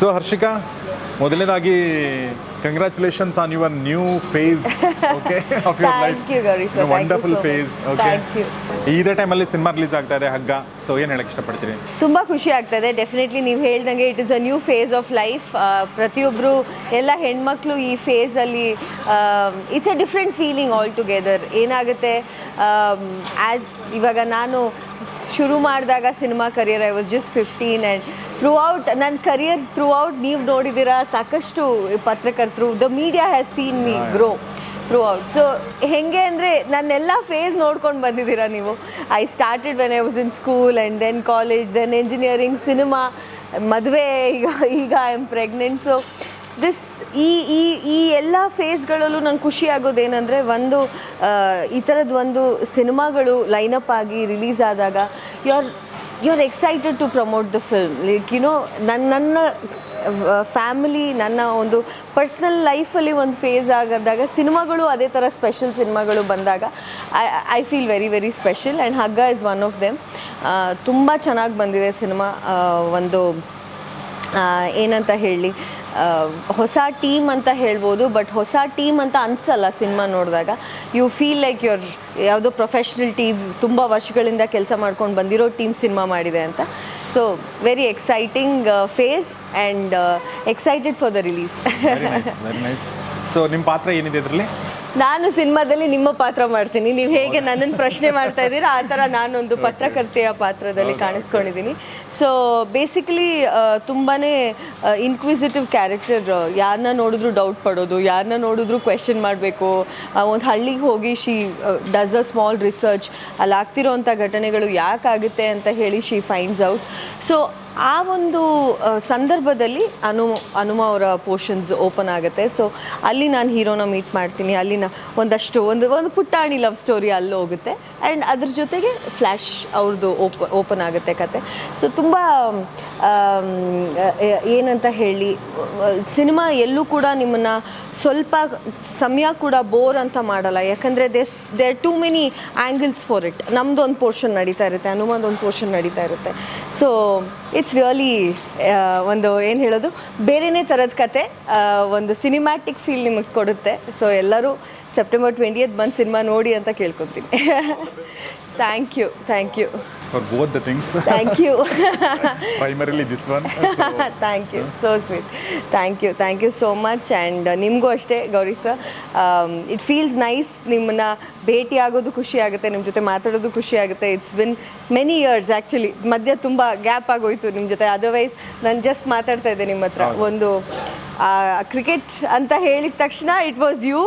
So Harshika ಮೊದಲನೇದಾಗಿ congratulations on your new phase okay of your life wonderful. Phase okay. ಇದೇ ಟೈಮಲ್ಲಿ cinema release ಆಗ್ತಾ ಇದೆ ಹಗ್ಗ. ಸೊ ಏನು ಹೇಳಕ್ಕೆ ಇಷ್ಟಪಡ್ತೀರಿ? ತುಂಬ ಖುಷಿ ಆಗ್ತದೆ. ಡೆಫಿನೆಟ್ಲಿ ನೀವು ಹೇಳ್ದಂಗೆ it is a new phase of life ಪ್ರತಿಯೊಬ್ಬರು ಎಲ್ಲ ಹೆಣ್ಮಕ್ಳು ಈ ಫೇಸಲ್ಲಿ it's a different feeling all together ಏನಾಗುತ್ತೆ? ಆ್ಯಸ್ ಇವಾಗ ನಾನು ಶುರು ಮಾಡಿದಾಗ cinema career I was just fifteen and throughout ನನ್ನ ಕರಿಯರ್ ಥ್ರೂ ಔಟ್ ನೀವು ನೋಡಿದ್ದೀರಾ ಸಾಕಷ್ಟು ಪತ್ರಕರ್ತರು the media has seen me grow throughout so ಹೆಂಗೆ ಅಂದರೆ ನನ್ನೆಲ್ಲ ಫೇಸ್ ನೋಡ್ಕೊಂಡು ಬಂದಿದ್ದೀರಾ ನೀವು? I started when I was in school and then college then engineering cinema ಮದುವೆ ಈಗ ಈಗ I am pregnant so this ಈ ಈ ಈ ಎಲ್ಲ ಫೇಸ್ಗಳಲ್ಲೂ ನಂಗೆ ಖುಷಿ ಆಗೋದೇನೆಂದರೆ ಒಂದು ಈ ಥರದ್ದು ಒಂದು ಸಿನಿಮಾಗಳು ಲೈನಪ್ ಆಗಿ ರಿಲೀಸ್ ಆದಾಗ you are you are excited to promote the film like you know ನನ್ನ ನನ್ನ ಫ್ಯಾಮಿಲಿ ನನ್ನ ಒಂದು ಪರ್ಸ್ನಲ್ ಲೈಫಲ್ಲಿ ಒಂದು ಫೇಸ್ ಆಗದಾಗ ಸಿನಿಮಾಗಳು ಅದೇ ಥರ ಸ್ಪೆಷಲ್ ಸಿನಿಮಾಗಳು ಬಂದಾಗ I I feel very very special and Hagga is one of them ತುಂಬ ಚೆನ್ನಾಗಿ ಬಂದಿದೆ ಸಿನಿಮಾ ಒಂದು ಏನಂತ ಹೇಳಿ ಹೊಸ ಟೀಮ್ ಅಂತ ಹೇಳ್ಬೋದು, ಬಟ್ ಹೊಸ ಟೀಮ್ ಅಂತ ಅನಿಸಲ್ಲ ಸಿನಿಮಾ ನೋಡಿದಾಗ. ಯು ಫೀಲ್ ಲೈಕ್ ಯುವರ್ ಯಾವುದೋ ಪ್ರೊಫೆಷ್ನಲ್ ಟೀಮ್ ತುಂಬ ವರ್ಷಗಳಿಂದ ಕೆಲಸ ಮಾಡ್ಕೊಂಡು ಬಂದಿರೋ ಟೀಮ್ ಸಿನಿಮಾ ಮಾಡಿದೆ ಅಂತ. So very exciting phase and excited for the release so ನಿಮ್ಮ ಪಾತ್ರ ಏನಿದೆ ಇದರಲ್ಲಿ? ನಾನು ಸಿನಿಮಾದಲ್ಲಿ ನಿಮ್ಮ ಪಾತ್ರ ಮಾಡ್ತೀನಿ. ನೀವು ಹೇಗೆ ನನ್ನನ್ನು ಪ್ರಶ್ನೆ ಮಾಡ್ತಾ ಇದ್ದೀರಾ ಆ ಥರ ನಾನೊಂದು ಪತ್ರಕರ್ತೆಯ ಪಾತ್ರದಲ್ಲಿ ಕಾಣಿಸ್ಕೊಂಡಿದ್ದೀನಿ. ಸೊ ಬೇಸಿಕಲಿ ತುಂಬಾ ಇನ್ಕ್ವಿಸಿಟಿವ್ ಕ್ಯಾರೆಕ್ಟರ್ ಯಾರನ್ನ ನೋಡಿದ್ರು ಡೌಟ್ ಪಡೋದು ಯಾರನ್ನ ನೋಡಿದ್ರು ಕ್ವೆಶನ್ ಮಾಡಬೇಕು. ಒಂದು ಹಳ್ಳಿಗೆ ಹೋಗಿ she does a small research ಅಲ್ಲಿ ಆಗ್ತಿರೋ ಘಟನೆಗಳು ಯಾಕಾಗುತ್ತೆ ಅಂತ ಹೇಳಿ ಶಿ ಫೈಂಡ್ಸ್ ಔಟ್ ಸೊ ಆ ಒಂದು ಸಂದರ್ಭದಲ್ಲಿ ಅನು ಹನುಮ ಅವರ ಪೋರ್ಷನ್ಸ್ ಓಪನ್ ಆಗುತ್ತೆ. ಸೊ, ಅಲ್ಲಿ ನಾನು ಹೀರೋನ ಮೀಟ್ ಮಾಡ್ತೀನಿ. ಅಲ್ಲಿನ ಒಂದಷ್ಟು, ಒಂದು ಒಂದು ಪುಟ್ಟಾಣಿ ಲವ್ ಸ್ಟೋರಿ ಅಲ್ಲಿ ಹೋಗುತ್ತೆ. ಆ್ಯಂಡ್ ಅದ್ರ ಜೊತೆಗೆ ಫ್ಲ್ಯಾಶ್ ಅವ್ರದ್ದು ಓಪ ಓಪನ್ ಆಗುತ್ತೆ ಕತೆ. ಸೊ ತುಂಬ ಏನಂತ ಹೇಳಿ, ಸಿನಿಮಾ ಎಲ್ಲೂ ಕೂಡ ನಿಮ್ಮನ್ನು ಸ್ವಲ್ಪ ಸಮಯ ಕೂಡ ಬೋರ್ ಅಂತ ಮಾಡಲ್ಲ. ಯಾಕಂದರೆ there's there too many angles for it ನಮ್ಮದು ಒಂದು ಪೋರ್ಷನ್ ನಡೀತಾ ಇರುತ್ತೆ, ಹನುಮಂದು ಒಂದು ಪೋರ್ಷನ್ ನಡೀತಾ ಇರುತ್ತೆ. ಸೊ ಇಟ್ಸ್ ರಿಯಲಿ ಒಂದು ಏನು ಹೇಳೋದು? ಬೇರೆನೇ ಥರದ ಕತೆ ಒಂದು ಸಿನಿಮ್ಯಾಟಿಕ್ ಫೀಲ್ ನಿಮಗೆ ಕೊಡುತ್ತೆ. ಸೊ ಎಲ್ಲರೂ ಸೆಪ್ಟೆಂಬರ್ ಟ್ವೆಂಟಿಯತ್ ಬಂದು ಸಿನಿಮಾ ನೋಡಿ ಅಂತ ಕೇಳ್ಕೊತೀನಿ. Thank you thank you for both the things thank you primarily this one thank you so sweet thank you thank you so much and ನಿಮಗೂ ಅಷ್ಟೇ Gauri sir it feels nice ನಿಮ್ಮನ್ನ ಭೇಟಿ ಆಗೋದು ಖುಷಿ ಆಗುತ್ತೆ ನಿಮ್ಮ ಜೊತೆ ಮಾತಾಡೋದು ಖುಷಿ ಆಗುತ್ತೆ. It's been many years actually ಮಧ್ಯ ತುಂಬ ಗ್ಯಾಪ್ ಆಗೋಯ್ತು ನಿಮ್ಮ ಜೊತೆ. ಅದರ್ವೈಸ್ ನಾನು ಜಸ್ಟ್ ಮಾತಾಡ್ತಾ ಇದ್ದೆ ನಿಮ್ಮ ಹತ್ರ ಒಂದು ಕ್ರಿಕೆಟ್ ಅಂತ ಹೇಳಿದ ತಕ್ಷಣ ಇಟ್ ವಾಸ್ ಯು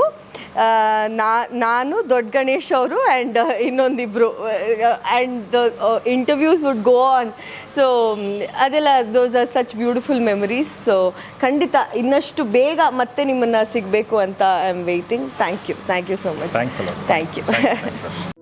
ನಾನು ದೊಡ್ಡ ಗಣೇಶ್ ಅವರು and ಇನ್ನೊಂದಿಬ್ಬರು and the interviews would go on so ಅದೆಲ್ಲ those are such beautiful memories so ಖಂಡಿತ ಇನ್ನಷ್ಟು ಬೇಗ ಮತ್ತೆ ನಿಮ್ಮನ್ನು ಸಿಗಬೇಕು ಅಂತ I am waiting thank you thank you so much. Thank you